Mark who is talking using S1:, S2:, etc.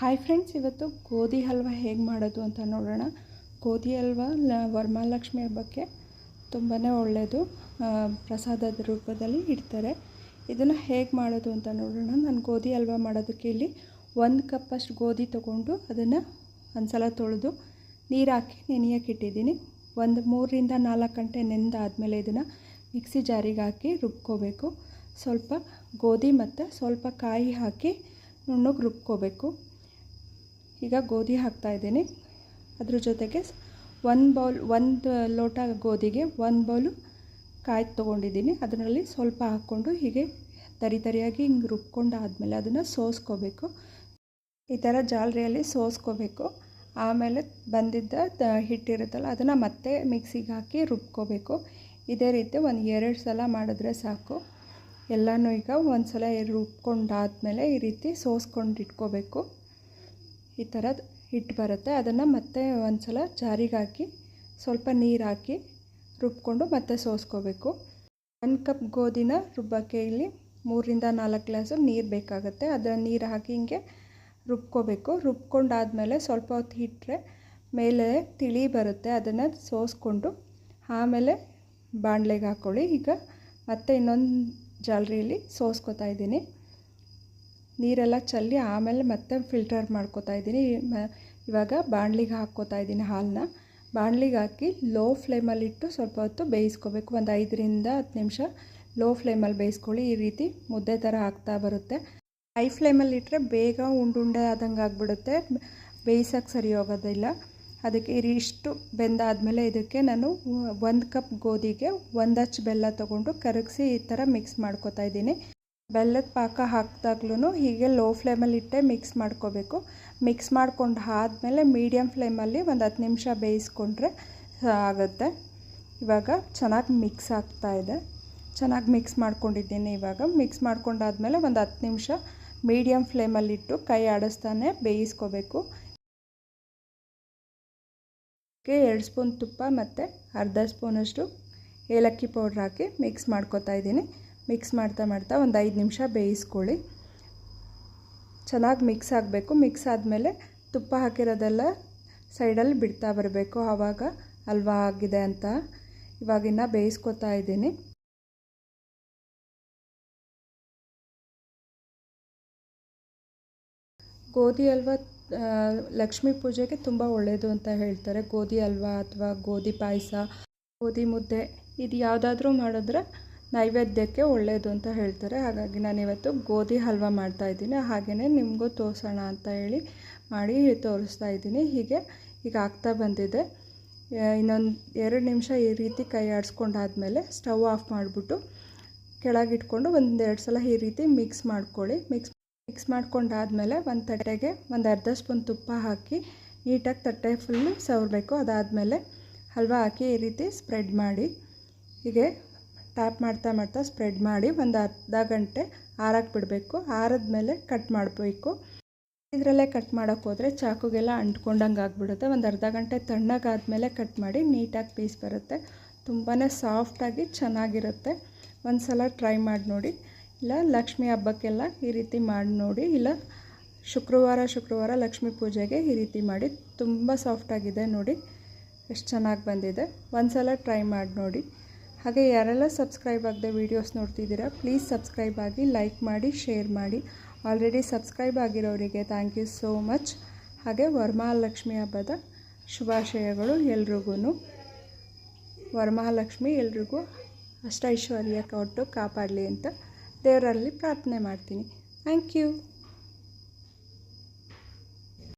S1: Hi friends ಇವತ್ತು ಗೋಧಿ ಹಲ್ವ ಹೇಗೆ ಮಾಡೋದು ಅಂತ ನೋಡೋಣ. ಗೋಧಿ ಹಲ್ವ ಲ, ವರಮಹಾಲಕ್ಷ್ಮಿ ಹಬ್ಬಕ್ಕೆ ತುಂಬಾ ಒಳ್ಳೆಯದು ಪ್ರಸಾದದ ರೂಪದಲ್ಲಿ ಇಡ್ತಾರೆ. ಇದನ್ನು ಹೇಗೆ ಮಾಡೋದು ಅಂತ ನೋಡೋಣ. ನಾನು ಗೋಧಿ ಹಲ್ವ ಮಾಡೋದಕ್ಕೆ ಇಲ್ಲಿ ಒಂದು ಕಪ್ಪಷ್ಟು ಗೋಧಿ ತೊಗೊಂಡು ಅದನ್ನು ಒಂದು ಸಲ ತೊಳೆದು ನೀರು ಹಾಕಿ ನೆನೆಯೋಕೆ ಇಟ್ಟಿದ್ದೀನಿ. ಒಂದು ಮೂರರಿಂದ ನಾಲ್ಕು ಗಂಟೆ ನೆನೆದಾದಮೇಲೆ ಇದನ್ನು ಮಿಕ್ಸಿ ಜಾರಿಗೆ ಹಾಕಿ ರುಬ್ಕೋಬೇಕು. ಸ್ವಲ್ಪ ಗೋಧಿ ಮತ್ತು ಸ್ವಲ್ಪ ಕಾಯಿ ಹಾಕಿ ನುಣ್ಣಗೆ ರುಬ್ಕೋಬೇಕು. ಈಗ ಗೋಧಿ ಹಾಕ್ತಾ ಇದ್ದೀನಿ. ಅದ್ರ ಜೊತೆಗೆ ಒಂದು ಬೌಲ್, ಒಂದು ಲೋಟ ಗೋಧಿಗೆ ಒಂದು ಬೌಲು ಕಾಯಿ ತೊಗೊಂಡಿದ್ದೀನಿ. ಅದರಲ್ಲಿ ಸ್ವಲ್ಪ ಹಾಕ್ಕೊಂಡು ಹೀಗೆ ತರಿ ತರಿಯಾಗಿ ಹಿಂಗೆ ರುಬ್ಕೊಂಡು ಆದಮೇಲೆ ಅದನ್ನು ಸೋಸ್ಕೋಬೇಕು. ಈ ಥರ ಜಾಲರಿಯಲ್ಲಿ ಸೋಸ್ಕೋಬೇಕು. ಆಮೇಲೆ ಬಂದಿದ್ದ ಹಿಟ್ಟಿರುತ್ತಲ್ಲ ಅದನ್ನು ಮತ್ತೆ ಮಿಕ್ಸಿಗೆ ಹಾಕಿ ರುಬ್ಕೋಬೇಕು. ಇದೇ ರೀತಿ ಒಂದು ಎರಡು ಸಲ ಮಾಡಿದ್ರೆ ಸಾಕು. ಎಲ್ಲನೂ ಈಗ ಒಂದು ಸಲ ರುಬ್ಕೊಂಡಾದ್ಮೇಲೆ ಈ ರೀತಿ ಸೋಸ್ಕೊಂಡು ಇಟ್ಕೋಬೇಕು. ಈ ಥರದ್ದು ಹಿಟ್ಟು ಬರುತ್ತೆ. ಅದನ್ನು ಮತ್ತೆ ಒಂದು ಸಲ ಜಾರಿಗೆ ಹಾಕಿ ಸ್ವಲ್ಪ ನೀರು ಹಾಕಿ ರುಬ್ಕೊಂಡು ಮತ್ತೆ ಸೋಸ್ಕೋಬೇಕು. ಒಂದು ಕಪ್ ಗೋಧಿನ ರುಬ್ಬಕ್ಕೆ ಇಲ್ಲಿ ಮೂರರಿಂದ ನಾಲ್ಕು ಗ್ಲಾಸು ನೀರು ಬೇಕಾಗುತ್ತೆ. ಅದರ ನೀರು ಹಾಕಿ ಹಿಂಗೆ ರುಬ್ಕೋಬೇಕು. ರುಬ್ಕೊಂಡಾದಮೇಲೆ ಸ್ವಲ್ಪ ಹೊತ್ತು ಇಟ್ಟರೆ ಮೇಲೆ ತಿಳಿ ಬರುತ್ತೆ. ಅದನ್ನು ಸೋಸ್ಕೊಂಡು ಆಮೇಲೆ ಬಾಣಲೆಗೆ ಹಾಕ್ಕೊಳ್ಳಿ ಈಗ ಮತ್ತೆ ಇನ್ನೊಂದು ಜಾಲರಿಯಲ್ಲಿ ಸೋಸ್ಕೊತಾ ಇದ್ದೀನಿ. ನೀರೆಲ್ಲ ಚೆಲ್ಲಿ ಆಮೇಲೆ ಮತ್ತೆ ಫಿಲ್ಟರ್ ಮಾಡ್ಕೋತಾ ಇದ್ದೀನಿ. ಇವಾಗ ಬಾಣಲಿಗೆ ಹಾಕ್ಕೋತಾ ಇದ್ದೀನಿ ಹಾಲನ್ನ ಬಾಣಲಿಗೆ ಹಾಕಿ ಲೋ ಫ್ಲೇಮಲ್ಲಿಟ್ಟು ಸ್ವಲ್ಪ ಹೊತ್ತು ಬೇಯಿಸ್ಕೋಬೇಕು. ಒಂದು ಐದರಿಂದ ಹತ್ತು ನಿಮಿಷ ಲೋ ಫ್ಲೇಮಲ್ಲಿ ಬೇಯಿಸ್ಕೊಳ್ಳಿ. ಈ ರೀತಿ ಮುದ್ದೆ ಥರ ಆಗ್ತಾ ಬರುತ್ತೆ. ಹೈ ಫ್ಲೇಮಲ್ಲಿ ಇಟ್ಟರೆ ಬೇಗ ಉಂಡುಂಡೆ ಆದಂಗೆ ಆಗಿಬಿಡುತ್ತೆ. ಬೇಯಿಸೋಕ್ಕೆ ಸರಿ ಹೋಗೋದಿಲ್ಲ. ಅದಕ್ಕೆ ಇಷ್ಟು ಬೆಂದಾದಮೇಲೆ ಇದಕ್ಕೆ ನಾನು ಒಂದು ಕಪ್ ಗೋಧಿಗೆ ಒಂದು ಹಚ್ಚು ಬೆಲ್ಲ ತೊಗೊಂಡು ಕರಗಿಸಿ ಈ ಥರ ಮಿಕ್ಸ್ ಮಾಡ್ಕೋತಾ ಇದ್ದೀನಿ. ಬೆಲ್ಲದ ಪಾಕ ಹಾಕಿದಾಗ್ಲೂ ಹೀಗೆ ಲೋ ಫ್ಲೇಮಲ್ಲಿ ಇಟ್ಟೆ ಮಿಕ್ಸ್ ಮಾಡ್ಕೋಬೇಕು. ಮಿಕ್ಸ್ ಮಾಡ್ಕೊಂಡು ಆದಮೇಲೆ ಮೀಡಿಯಮ್ ಫ್ಲೇಮಲ್ಲಿ ಒಂದು ಹತ್ತು ನಿಮಿಷ ಬೇಯಿಸ್ಕೊಂಡ್ರೆ ಆಗುತ್ತೆ. ಇವಾಗ ಚೆನ್ನಾಗಿ ಮಿಕ್ಸ್ ಆಗ್ತಾ ಇದೆ. ಚೆನ್ನಾಗಿ ಮಿಕ್ಸ್ ಮಾಡ್ಕೊಂಡಿದ್ದೀನಿ ಇವಾಗ. ಮಿಕ್ಸ್ ಮಾಡ್ಕೊಂಡಾದ್ಮೇಲೆ ಒಂದು ಹತ್ತು ನಿಮಿಷ ಮೀಡಿಯಮ್ ಫ್ಲೇಮಲ್ಲಿಟ್ಟು ಕೈ ಆಡಿಸ್ತಾನೆ ಬೇಯಿಸ್ಕೋಬೇಕು. ಎರಡು ಸ್ಪೂನ್ ತುಪ್ಪ ಮತ್ತು ಅರ್ಧ ಸ್ಪೂನಷ್ಟು ಏಲಕ್ಕಿ ಪೌಡ್ರ್ ಹಾಕಿ ಮಿಕ್ಸ್ ಮಾಡ್ಕೋತಾ ಇದ್ದೀನಿ. ಮಿಕ್ಸ್ ಮಾಡ್ತಾ ಮಾಡ್ತಾ ಒಂದು ಐದು ನಿಮಿಷ ಬೇಯಿಸ್ಕೊಳ್ಳಿ. ಚೆನ್ನಾಗಿ ಮಿಕ್ಸ್ ಆಗಬೇಕು. ಮಿಕ್ಸ್ ಆದಮೇಲೆ ತುಪ್ಪ ಹಾಕಿರೋದೆಲ್ಲ ಸೈಡಲ್ಲಿ ಬಿಡ್ತಾ ಬರಬೇಕು. ಆವಾಗ ಹಲ್ವಾ ಆಗಿದೆ ಅಂತ ಇವಾಗಿನ್ನ ಬೇಯಿಸ್ಕೊತಾ ಇದ್ದೀನಿ. ಗೋಧಿ ಹಲ್ವಾ ಲಕ್ಷ್ಮೀ ಪೂಜೆಗೆ ತುಂಬ ಒಳ್ಳೆಯದು ಅಂತ ಹೇಳ್ತಾರೆ. ಗೋಧಿ ಹಲ್ವಾ ಅಥವಾ ಗೋಧಿ ಪಾಯಸ, ಗೋಧಿ ಮುದ್ದೆ, ಇದು ಯಾವುದಾದ್ರೂ ಮಾಡಿದ್ರೆ ನೈವೇದ್ಯಕ್ಕೆ ಒಳ್ಳೆಯದು ಅಂತ ಹೇಳ್ತಾರೆ. ಹಾಗಾಗಿ ನಾನು ಇವತ್ತು ಗೋಧಿ ಹಲ್ವ ಮಾಡ್ತಾಯಿದ್ದೀನಿ ಹಾಗೆಯೇ ನಿಮಗೂ ತೋರಿಸೋಣ ಅಂತ ಹೇಳಿ ಮಾಡಿ ತೋರಿಸ್ತಾ ಇದ್ದೀನಿ. ಹೀಗೆ ಈಗ ಆಗ್ತಾ ಬಂದಿದೆ. ಇನ್ನೊಂದು ಎರಡು ನಿಮಿಷ ಈ ರೀತಿ ಕೈ ಆಡಿಸ್ಕೊಂಡಾದ್ಮೇಲೆ ಸ್ಟವ್ ಆಫ್ ಮಾಡಿಬಿಟ್ಟು ಕೆಳಗಿಟ್ಕೊಂಡು ಒಂದೆರಡು ಸಲ ಈ ರೀತಿ ಮಿಕ್ಸ್ ಮಾಡ್ಕೊಳ್ಳಿ. ಮಿಕ್ಸ್ ಮಿಕ್ಸ್ ಮಾಡ್ಕೊಂಡಾದಮೇಲೆ ಒಂದು ತಟ್ಟೆಗೆ ಒಂದು ಅರ್ಧ ಸ್ಪೂನ್ ತುಪ್ಪ ಹಾಕಿ ನೀಟಾಗಿ ತಟ್ಟೆ ಫುಲ್ಲು ಸವರಬೇಕು. ಅದಾದಮೇಲೆ ಹಲ್ವಾ ಹಾಕಿ ಈ ರೀತಿ ಸ್ಪ್ರೆಡ್ ಮಾಡಿ. ಹೀಗೆ ಟ್ಯಾಪ್ ಮಾಡ್ತಾ ಮಾಡ್ತಾ ಸ್ಪ್ರೆಡ್ ಮಾಡಿ ಒಂದು ಅರ್ಧ ಗಂಟೆ ಆರಕ್ಕೆ ಬಿಡಬೇಕು. ಆರದ್ಮೇಲೆ ಕಟ್ ಮಾಡಬೇಕು. ಇದರಲ್ಲೇ ಕಟ್ ಮಾಡೋಕ್ಕೆ ಹೋದರೆ ಚಾಕುಗೆಲ್ಲ ಅಂಟ್ಕೊಂಡಂಗೆ ಆಗಿಬಿಡುತ್ತೆ. ಒಂದು ಅರ್ಧ ಗಂಟೆ ತಣ್ಣಗಾದ್ಮೇಲೆ ಕಟ್ ಮಾಡಿ ನೀಟಾಗಿ ಪೀಸ್ ಬರುತ್ತೆ. ತುಂಬಾ ಸಾಫ್ಟಾಗಿ ಚೆನ್ನಾಗಿರುತ್ತೆ. ಒಂದು ಸಲ ಟ್ರೈ ಮಾಡಿ ನೋಡಿ. ಇಲ್ಲ, ಲಕ್ಷ್ಮಿ ಹಬ್ಬಕ್ಕೆಲ್ಲ ಈ ರೀತಿ ಮಾಡಿ ನೋಡಿ. ಇಲ್ಲ, ಶುಕ್ರವಾರ ಶುಕ್ರವಾರ ಲಕ್ಷ್ಮೀ ಪೂಜೆಗೆ ಈ ರೀತಿ ಮಾಡಿ. ತುಂಬ ಸಾಫ್ಟಾಗಿದೆ ನೋಡಿ. ಎಷ್ಟು ಚೆನ್ನಾಗಿ ಬಂದಿದೆ. ಒಂದು ಸಲ ಟ್ರೈ ಮಾಡಿ ನೋಡಿ. ಹಾಗೆ ಯಾರೆಲ್ಲ ಸಬ್ಸ್ಕ್ರೈಬ್ ಆಗದೆ ವೀಡಿಯೋಸ್ ನೋಡ್ತಿದ್ದೀರಾ ಪ್ಲೀಸ್ ಸಬ್ಸ್ಕ್ರೈಬ್ ಆಗಿ ಲೈಕ್ ಮಾಡಿ ಶೇರ್ ಮಾಡಿ. ಆಲ್ರೆಡಿ ಸಬ್ಸ್ಕ್ರೈಬ್ ಆಗಿರೋರಿಗೆ ಥ್ಯಾಂಕ್ ಯು ಸೋ ಮಚ್ ಹಾಗೆ ವರಮಹಾಲಕ್ಷ್ಮಿ ಹಬ್ಬದ ಶುಭಾಶಯಗಳು ಎಲ್ರಿಗೂ ವರಮಹಾಲಕ್ಷ್ಮಿ ಎಲ್ರಿಗೂ ಅಷ್ಟೈಶ್ವರ್ಯ ಕೊಟ್ಟು ಕಾಪಾಡಲಿ ಅಂತ ದೇವರಲ್ಲಿ ಪ್ರಾರ್ಥನೆ ಮಾಡ್ತೀನಿ. Thank you